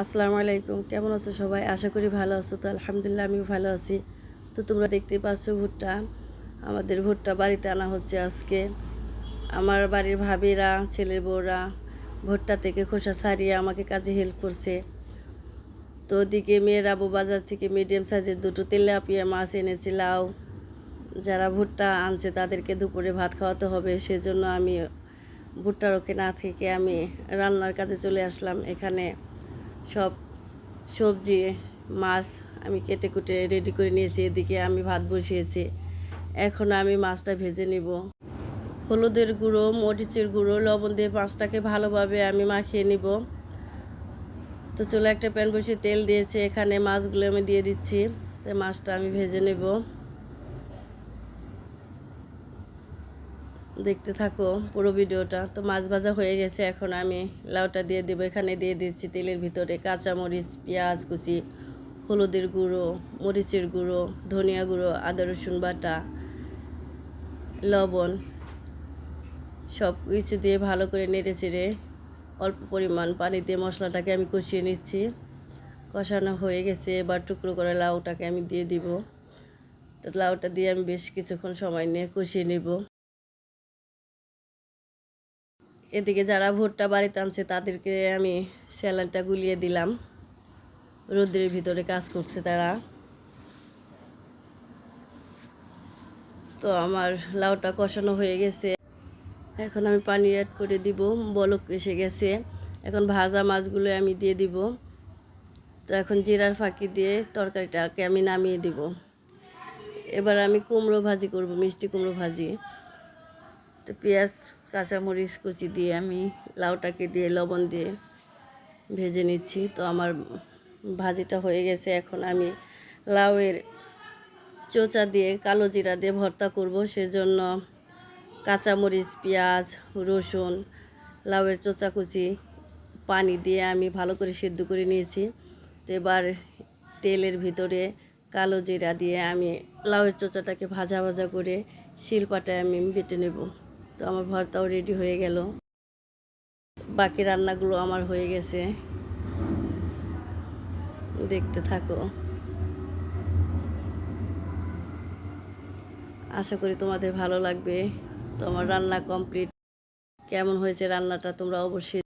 আসসালামু আলাইকুম। কেমন আছো সবাই? আশা করি ভালো আছো। তো আলহামদুলিল্লাহ আমিও ভালো আছি। তো তোমরা দেখতেই পাচ্ছ ভুট্টা। আমাদের ভুট্টা বাড়িতে আনা হচ্ছে আজকে। আমার বাড়ির ভাবিরা, ছেলের বউরা ভুট্টা থেকে খোসা ছাড়িয়ে আমাকে কাজে হেল্প করছে। তো ওদিকে মেয়েরা বাজার থেকে মিডিয়াম সাইজের দুটো তেলাপিয়া মাছ এনেছে, লাউ। যারা ভুট্টা আনছে তাদেরকে দুপুরে ভাত খাওয়াতে হবে। সেজন্য আমি ভুট্টা রোকে না থেকে আমি রান্নার কাজে চলে আসলাম এখানে। সব সবজি, মাছ আমি কেটে কুটে রেডি করে নিয়েছি, এদিকে আমি ভাত বসিয়েছি। এখন আমি মাছটা ভেজে নিব। হলুদের গুঁড়ো, মরিচের গুঁড়ো, লবণ দিয়ে মাছটাকে ভালোভাবে আমি মাখিয়ে নিব। তো চলে একটা প্যান বসিয়ে তেল দিয়েছে, এখানে মাছগুলো আমি দিয়ে দিচ্ছি। তো মাছটা আমি ভেজে নেব। দেখতে থাকো পুরো ভিডিওটা। তো মাছ ভাজা হয়ে গেছে, এখন আমি লাউটা দিয়ে দেবো। এখানে দিয়ে দিচ্ছি তেলের ভিতরে কাঁচামরিচ, পেঁয়াজ কুচি, হলুদের গুঁড়ো, মরিচের গুঁড়ো, ধনিয়া গুঁড়ো, আদা, রসুন বাটা, লবণ সব কিছু দিয়ে ভালো করে নেড়ে চেড়ে অল্প পরিমাণ পানি দিয়ে মশলাটাকে আমি কষিয়ে নিচ্ছি। কষানো হয়ে গেছে, এবার টুকরো করে লাউটাকে আমি দিয়ে দিব। তো লাউটা দিয়ে আমি বেশ কিছুক্ষণ সময় নিয়ে কষিয়ে নিব। এদিকে যারা ভুট্টা বাড়িতে আনছে, তাদেরকে আমি স্যালাডটা গুলিয়ে দিলাম। রোদ্রের ভিতরে কাজ করছে তারা। তো আমার লাউটা কষানো হয়ে গেছে। এখন আমি পানি অ্যাড করে দিব, বলক এসে গেছে। এখন ভাজা মাছগুলো আমি দিয়ে দিব। তো এখন জিরার ফাঁকি দিয়ে তরকারিটাকে আমি নামিয়ে দিব। এবার আমি কুমড়ো ভাজি করব, মিষ্টি কুমড়ো ভাজি। তো পেঁয়াজ কাঁচামরিচ কুচি দিয়ে আমি লাউটাকে দিয়ে, লবণ দিয়ে ভেজে নিচ্ছি। তো আমার ভাজিটা হয়ে গেছে। এখন আমি লাউয়ের চোচা দিয়ে, কালো জিরা দিয়ে ভর্তা করব। সেজন্য কাঁচামরিচ, পেঁয়াজ, রসুন, লাউয়ের চোচা কুচি, পানি দিয়ে আমি ভালো করে সিদ্ধ করে নিয়েছি। তো এবার তেলের ভিতরে কালো জিরা দিয়ে আমি লাউয়ের চোচাটাকে ভাজা ভাজা করে শিলপাটায় আমি বেটে নেব। তো আমার ভর্তাও রেডি হয়ে গেল। বাকি রান্নাগুলো আমার হয়ে গেছে। দেখতে থাকো। আশা করি তোমাদের ভালো লাগবে। তোমার রান্না কমপ্লিট কেমন হয়েছে রান্নাটা তোমরা অবশ্যই